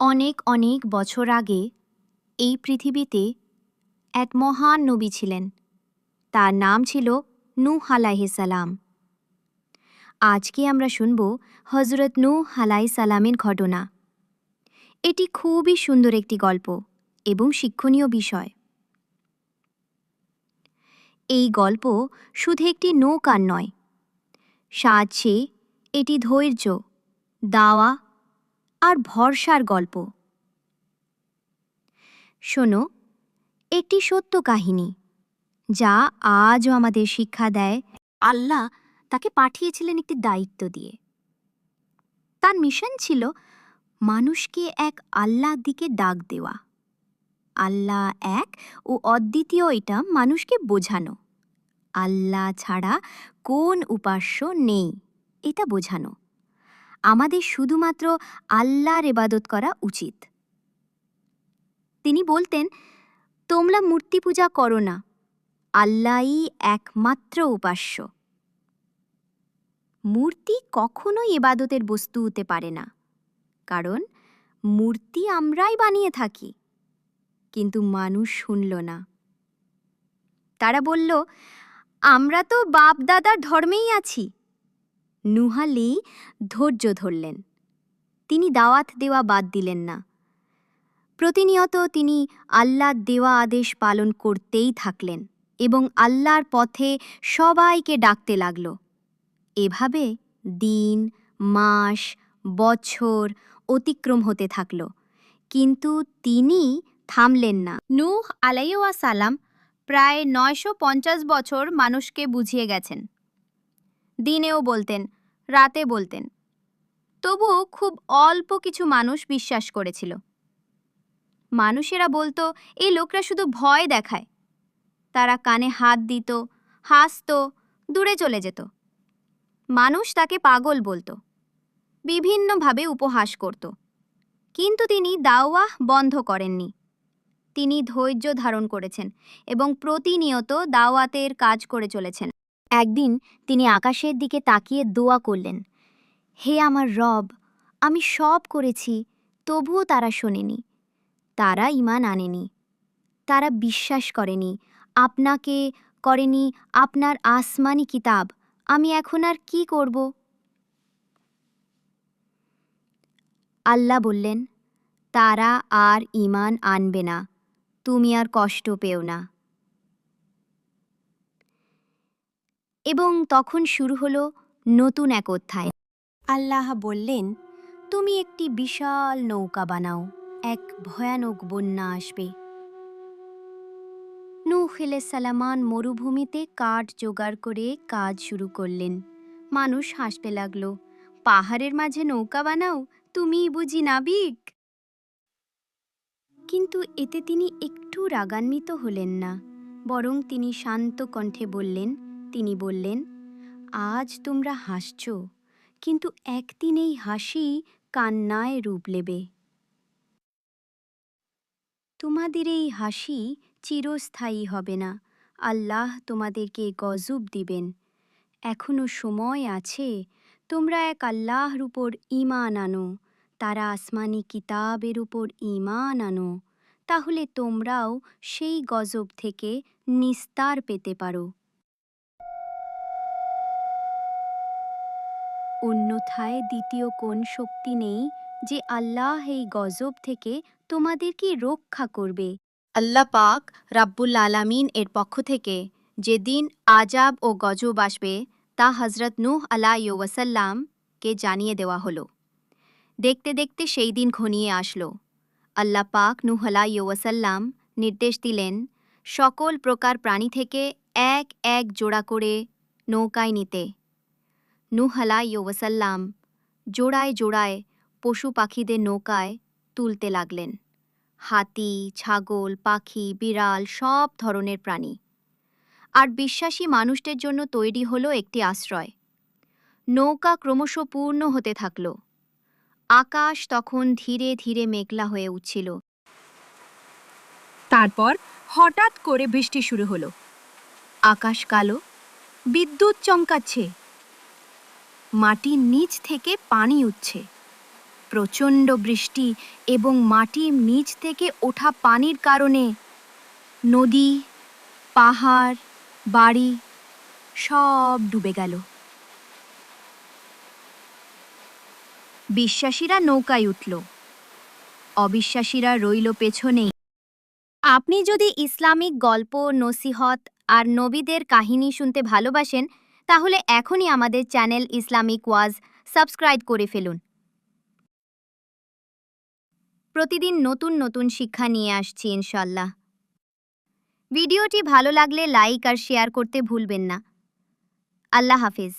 অনেক অনেক বছর আগে এই পৃথিবীতে এক মহান নবী ছিলেন। তার নাম ছিল নূহ সালাম। আজকে আমরা শুনব হজরত নূহ সালামের ঘটনা। এটি খুবই সুন্দর একটি গল্প এবং শিক্ষণীয় বিষয়। এই গল্প শুধু একটি নৌকার নয়। সাজছে এটি ধৈর্য, দাওয়া আর ভরসার গল্প। শোনো, একটি সত্য কাহিনী, যা আজও আমাদের শিক্ষা দেয়। আল্লাহ তাকে পাঠিয়েছিলেন একটি দায়িত্ব দিয়ে। তার মিশন ছিল মানুষকে এক আল্লাহর দিকে ডাক দেওয়া। আল্লাহ এক ও অদ্বিতীয় এটা মানুষকে বোঝানো। আল্লাহ ছাড়া কোন উপাস্য নেই, এটা বোঝানো। আমাদের শুধুমাত্র আল্লাহর এবাদত করা উচিত। তিনি বলতেন, তোমরা মূর্তি পূজা করো না, আল্লাহই একমাত্র উপাস্য। মূর্তি কখনোই এবাদতের বস্তু হতে পারে না, কারণ মূর্তি আমরাই বানিয়ে থাকি, কিন্তু মানুষ শুনল না। তারা বলল, আমরা তো বাপ দাদার ধর্মেই আছি নুহালি ধৈর্য ধরলেন। তিনি দাওয়াত দেওয়া বাদ দিলেন না। প্রতিনিয়ত তিনি আল্লাহর দেওয়া আদেশ পালন করতেই থাকলেন এবং আল্লাহর পথে সবাইকে ডাকতে লাগল। এভাবে দিন, মাস, বছর অতিক্রম হতে থাকল, কিন্তু তিনি থামলেন না। নূহ আলাইওয়া সালাম প্রায় নয়শো পঞ্চাশ বছর মানুষকে বুঝিয়ে গেছেন। দিনেও বলতেন রাতে বলতেন। তবুও খুব অল্প কিছু মানুষ বিশ্বাস করেছিল। মানুষেরা বলতো, এই লোকরা শুধু ভয় দেখায়। তারা কানে হাত দিত, হাসত, দূরে চলে যেত। মানুষ তাকে পাগল বলতো, বিভিন্নভাবে উপহাস করত। কিন্তু তিনি দাওয়াহ বন্ধ করেননি। তিনি ধৈর্য ধারণ করেছেন এবং প্রতিনিয়ত দাওয়াতের কাজ করে চলেছেন। একদিন তিনি আকাশের দিকে তাকিয়ে দোয়া করলেন, হে আমার রব, আমি সব করেছি, তবুও তারা শোনেনি। তারা ইমান আনেনি, তারা বিশ্বাস করেনি, আপনাকে করেনি আপনার আসমানি কিতাব, আমি এখন আর কি করব? আল্লাহ বললেন, তারা আর ইমান আনবে না, তুমি আর কষ্ট পেও না। এবং তখন শুরু হলো নতুন এক অধ্যায়। আল্লাহ বললেন, তুমি একটি বিশাল নৌকা বানাও, এক ভয়ানক বন্যা আসবে। নূহ সালামান মরুভূমিতে কাঠ জোগাড় করে কাজ শুরু করলেন। মানুষ হাসতে লাগল, পাহাড়ের মাঝে নৌকা বানাও, তুমিই বুঝি নাবিক? কিন্তু এতে তিনি একটু রাগান্বিত হলেন না, বরং তিনি শান্ত কণ্ঠে বললেন তিনি বললেন, আজ তোমরা হাসছ, কিন্তু একদিন এই হাসি কান্নায় রূপ নেবে। তোমাদের এই হাসি চিরস্থায়ী হবে না। আল্লাহ তোমাদেরকে গজব দিবেন। এখনও সময় আছে, তোমরা এক আল্লাহর উপর ঈমান আনো, তারা আসমানি কিতাবের উপর ঈমান আনো। তাহলে তোমরাও সেই গজব থেকে নিস্তার পেতে পারো। অন্যথায় দ্বিতীয় কোন শক্তি নেই যে আল্লাহ এই গজব থেকে তোমাদেরকে রক্ষা করবে। আল্লাহ পাক রাব্বুল আলামিন এর পক্ষ থেকে যেদিন আজাব ও গজব আসবে তা হজরত নূহ আলাহ ওয়াসাল্লামকে জানিয়ে দেওয়া হলো। দেখতে দেখতে সেই দিন ঘনিয়ে আসলো। আল্লাহ পাক নূহ ওয়াসাল্লাম নির্দেশ দিলেন, সকল প্রকার প্রাণী থেকে এক এক জোড়া করে নৌকায় নিতে। নূহ আলাহ ওয়াসাল্লাম জোড়ায় জোড়ায় পশু পাখিদের নৌকায় তুলতে লাগলেন। হাতি, ছাগল, পাখি, বিড়াল সব ধরনের প্রাণী। আর বিশ্বাসী মানুষদের জন্য তৈরি হলো একটি আশ্রয়। নৌকা ক্রমশ পূর্ণ হতে থাকল। আকাশ তখন ধীরে ধীরে মেঘলা হয়ে উঠছিল। তারপর হঠাৎ করে বৃষ্টি শুরু হলো। আকাশ কালো, বিদ্যুৎ চমকাচ্ছে। মাটির নিচ থেকে পানি উঠছে। প্রচণ্ড বৃষ্টি এবং মাটির নিচ থেকে ওঠা পানির কারণে নদী, পাহাড়, বাড়ি সব ডুবে গেল। বিশ্বাসীরা নৌকায় উঠল। অবিশ্বাসীরা রইল পেছনেই আপনি যদি ইসলামিক গল্প, নসিহত আর নবীদের কাহিনী শুনতে ভালোবাসেন তাহলে এখনই আমাদের চ্যানেল ইসলামিক ওয়াজ সাবস্ক্রাইব করে ফেলুন। প্রতিদিন নতুন নতুন শিক্ষা নিয়ে আসছি ইনশাল্লাহ ভিডিওটি ভালো লাগলে লাইক আর শেয়ার করতে ভুলবেন না। আল্লাহ হাফিজ।